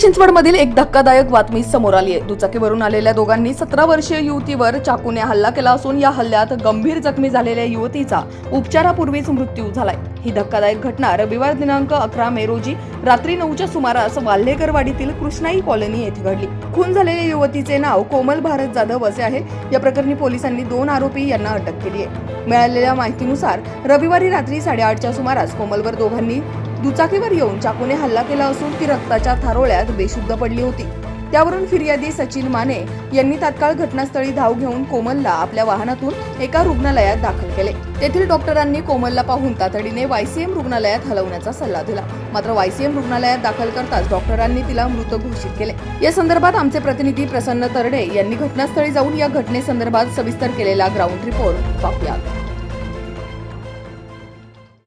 चिंचवडमधील एक धक्कादायक बातमी समोर आली आहे. दुचाकीवरून आलेल्या दोघांनी सतरा वर्षीय युवतीवर चाकूने हल्ला केला असून या हल्ल्यात गंभीर जखमी झालेल्या युवतीचा उपचारापूर्वीच मृत्यू झालाय. ही धक्कादायक घटना रविवार दिनांक अकरा मे रोजी रात्री नऊच्या सुमारास वाल्हेकरवाडीतील कृष्णाई कॉलनी येथे घडली. खून झालेल्या युवतीचे नाव कोमल भारत जाधव असे आहे. या प्रकरणी पोलिसांनी दोन आरोपी यांना अटक केली आहे. मिळालेल्या माहितीनुसार रविवारी रात्री साडेआठच्या सुमारास कोमलवर दोघांनी दुचाकीवर येऊन चाकूने हल्ला केला असून ती रक्ताच्या थारोळ्यात बेशुद्ध पडली होती. त्यावरून फिर्यादी सचिन माने यांनी तात्काळ घटनास्थळी धाव घेऊन कोमलला आपल्या वाहनातून एका रुग्णालयात दाखल केले. तेथील डॉक्टरांनी कोमलला पाहून तातडीने वायसीएम रुग्णालयात हलवण्याचा सल्ला दिला. मात्र वायसीएम रुग्णालयात दाखल करताच डॉक्टरांनी तिला मृत घोषित केले. या संदर्भात आमचे प्रतिनिधी प्रसन्न तरडे यांनी घटनास्थळी जाऊन या घटनेसंदर्भात सविस्तर केलेला ग्राउंड रिपोर्ट पाहूयात.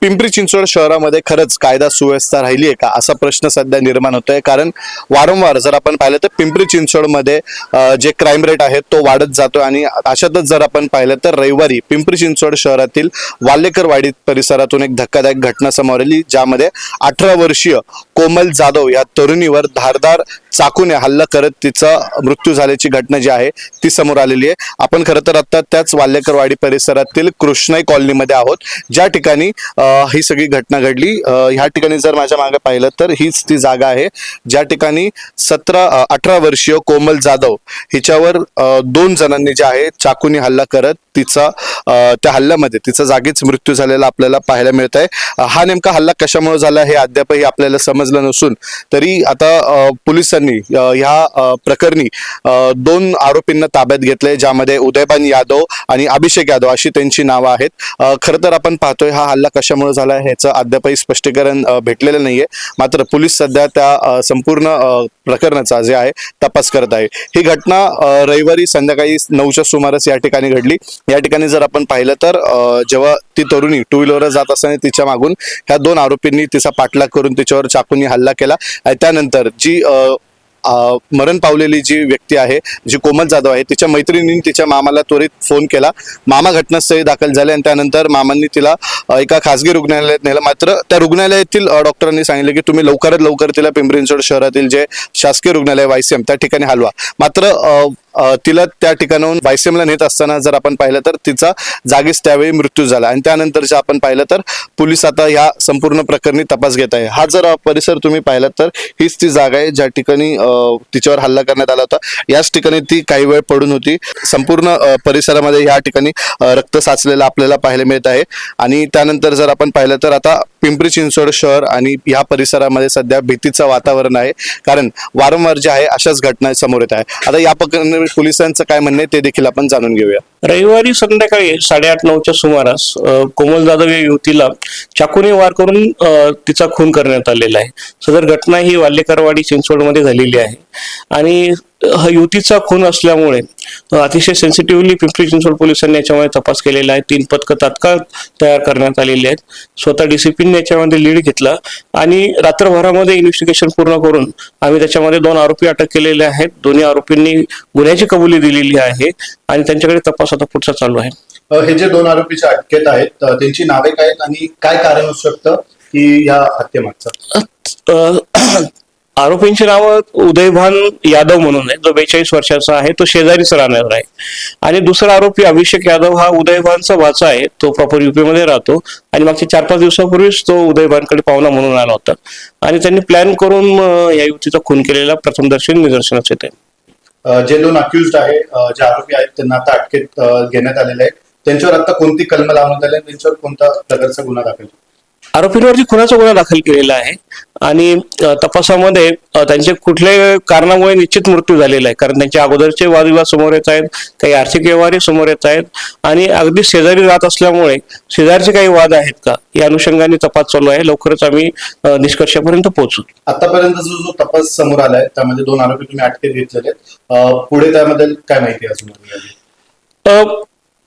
पिंपरी चिंचवड शहरामध्ये खरंच कायदा सुव्यवस्था राहिली आहे का असा प्रश्न सध्या निर्माण होतोय? कारण वारंवार जर आपण पाहिलं तर पिंपरी चिंचवडमध्ये जे क्राईम रेट आहे तो वाढत जातो आणि अशातच जर आपण पाहिलं तर रविवारी पिंपरी चिंचवड शहरातील वाल्लेकरवाडी परिसरातून एक धक्कादायक घटना समोर आली ज्यामध्ये अठरा वर्षीय कोमल जाधव या तरुणीवर धारदार चाकूने हल्ला करत तिचा मृत्यू झाल्याची घटना जी आहे ती समोर आलेली आहे. आपण खरं तर आता त्याच वाल्लेकरवाडी परिसरातील कृष्णाई कॉलनीमध्ये आहोत. ज्या ठिकाणी ही सगळी घटना घडली. ह्या ठिकाणी जर माझ्या मागे पाहिलं तर हीच ती जागा आहे ज्या ठिकाणी सतरा अठरा वर्षीय कोमल जाधव हिच्यावर दोन जणांनी जे आहे चाकूनी हल्ला करत तिचा त्या हल्ल्यामध्ये तिचा जागीच मृत्यू झालेला आपल्याला पाहायला मिळत आहे हा नेमका हल्ला कशामुळे झाला हे अद्यापही आपल्याला समजलं नसून तरी आता पोलिसांनी ह्या प्रकरणी दोन आरोपींना ताब्यात घेतले ज्यामध्ये उदयबान यादव आणि अभिषेक यादव अशी त्यांची नावं आहेत. खरं तर आपण पाहतोय हा हल्ला कशामुळे झाला ह्याचं अद्यापही स्पष्टीकरण भेटलेलं नाहीये. मात्र पोलीस सध्या त्या संपूर्ण प्रकरणाचा जे आहे तपास करत आहे. ही घटना रविवारी संध्याकाळी नऊच्या सुमारास या ठिकाणी घडली. या ठिकाणी जर आपण पाहिलं तर जेव्हा ती तरुणी टू व्हीलरवर जात असताना तिच्या मागून ह्या दोन आरोपींनी तिचा पाठलाग करून तिच्यावर चाकूनी हल्ला केला. आणि त्यानंतर जी मरण पावलेली जी व्यक्ती आहे जी कोमल जाधव आहे तिच्या मैत्रिणींनी तिच्या मामाला त्वरित फोन केला. मामा घटनास्थळी दाखल झाले आणि त्यानंतर मामांनी तिला एका खासगी रुग्णालयात नेलं. मात्र त्या रुग्णालयातील डॉक्टरांनी सांगितलं की तुम्ही लवकरात लवकर तिला पिंपरी चिंचवड शहरातील जे शासकीय रुग्णालय वायसीएम त्या ठिकाणी हलवा. मात्र तिला त्या ठिकाणाहून बायसेमला नेत असताना जर आपण पाहिलं तर तिचा जागीच त्यावेळी मृत्यू झाला. आणि त्यानंतर आपण पाहिलं तर पोलीस आता ह्या संपूर्ण प्रकरणी तपास घेत आहे. हा जर परिसर तुम्ही पाहिला तर हीच ती जागा आहे ज्या ठिकाणी तिच्यावर हल्ला करण्यात आला होता. याच ठिकाणी ती काही वेळ पडून होती. संपूर्ण परिसरामध्ये या ठिकाणी रक्त साचलेलं आपल्याला पाहायला मिळत आहे. आणि त्यानंतर जर आपण पाहिलं तर आता पिंपरी चिंचवड शहर आणि या परिसरामध्ये सध्या भीतीचं वातावरण आहे. कारण वारंवार जे आहे अशाच घटना समोर येत आहे. आता या प्रकरणी पोलिसांचं काय म्हणणं आहे ते देखील आपण जाणून घेऊया. रविवारी संध्याकाळी साडेआठ नऊच्या सुमारास कोमल जाधव या युवतीला चाकूने वार करून तिचा खून करण्यात आलेला आहे. सदर घटना ही वाल्लेकरवाडी चिंचवडमध्ये झालेली आहे. आणि हा युवतीचा खून असल्यामुळे अतिशय सेन्सिटिव्हली पिंपरी चिंचवड पोलिसांनी याच्यामध्ये तपास केलेला आहे. तीन पथकं तात्काळ तयार करण्यात आलेली आहेत. स्वतः डीसीपीने याच्यामध्ये लीड घेतला आणि रात्रभरामध्ये इन्व्हेस्टिगेशन पूर्ण करून आम्ही त्याच्यामध्ये दोन आरोपी अटक केलेले आहेत. दोन्ही आरोपींनी गुन्ह्याची कबुली दिलेली आहे आणि त्यांच्याकडे तपास आता पुढचा चालू आहे. हे जे दोन आरोपीच्या अटकेत आहेत त्यांची नावे काय आहेत आणि काय कारण असू शकतं की या हत्येमागचं? आरोपींची नावं उदयभान यादव म्हणून आहे जो बेचाळीस वर्षाचा आहे तो शेजारीच राहणार आहे. आणि दुसरा आरोपी अभिषेक यादव हा उदयभानचा वाचा आहे. तो प्रॉपर युपी मध्ये राहतो. आणि मागच्या चार पाच दिवसापूर्वीच तो उदयभानकडे पाहुणा म्हणून आला होता. आणि त्यांनी प्लॅन करून या युवतीचा खून केलेला प्रथमदर्शनी निदर्शनास येते. जे दोन अक्युज आहे जे आरोपी आहेत त्यांना आता अटकेत घेण्यात आलेले आहेत. त्यांच्यावर आता कोणती कलम लावण्यात आली त्यांच्यावर कोणता प्रकारचा गुन्हा दाखल आरोपींवरती खुनाचा गुन्हा दाखल केलेला आहे. आणि तपासामध्ये त्यांचे कुठल्याही कारणामुळे निश्चित मृत्यू झालेला आहे. कारण त्यांच्या अगोदरचे वादविवाद समोर येत आहेत काही आर्थिक व्यवहारही समोर येत आहेत. आणि अगदी शेजारी राहत असल्यामुळे शेजारचे काही वाद आहेत का? या अनुषंगाने तपास चालू आहे. लवकरच आम्ही निष्कर्षापर्यंत पोहोचू. आतापर्यंत जो जो तपास समोर आलाय त्यामध्ये दोन आरोपी तुम्ही अटकेत घेतलेले पुढे त्याबद्दल काय माहिती आहे अजून? अ,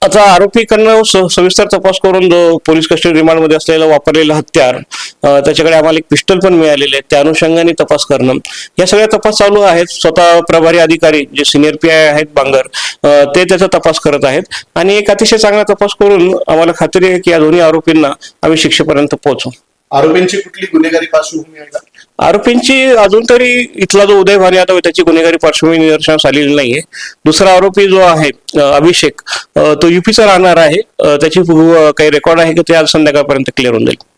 आता आरोपीकडनं स- सविस्तर तपास करून जो पोलीस कस्टडी रिमांडमध्ये असलेलं वापरलेलं हत्यार त्याच्याकडे आम्हाला एक पिस्टल पण मिळालेले आहे. त्या अनुषंगाने तपास करणं. या सगळ्या तपास चालू आहेत. स्वतः प्रभारी अधिकारी जे सिनियर पी आय आहेत बांगर ते त्याचा तपास करत आहेत. आणि एक अतिशय चांगला तपास करून आम्हाला खात्री आहे की या दोन्ही आरोपींना आम्ही शिक्षेपर्यंत पोहोचू. आरोपींची कुठली गुन्हेगारी पार्श्वभूमी आहे? का आरोपींची अजून तरी इथला जो उदय भाने यादव त्याची गुन्हेगारी पार्श्वभूमी निदर्शनास आलेली नाहीये. दुसरा आरोपी जो आहे अभिषेक तो युपीचा राहणार आहे. त्याची काही रेकॉर्ड आहे की ते आज संध्याकाळपर्यंत क्लिअर होऊन जाईल.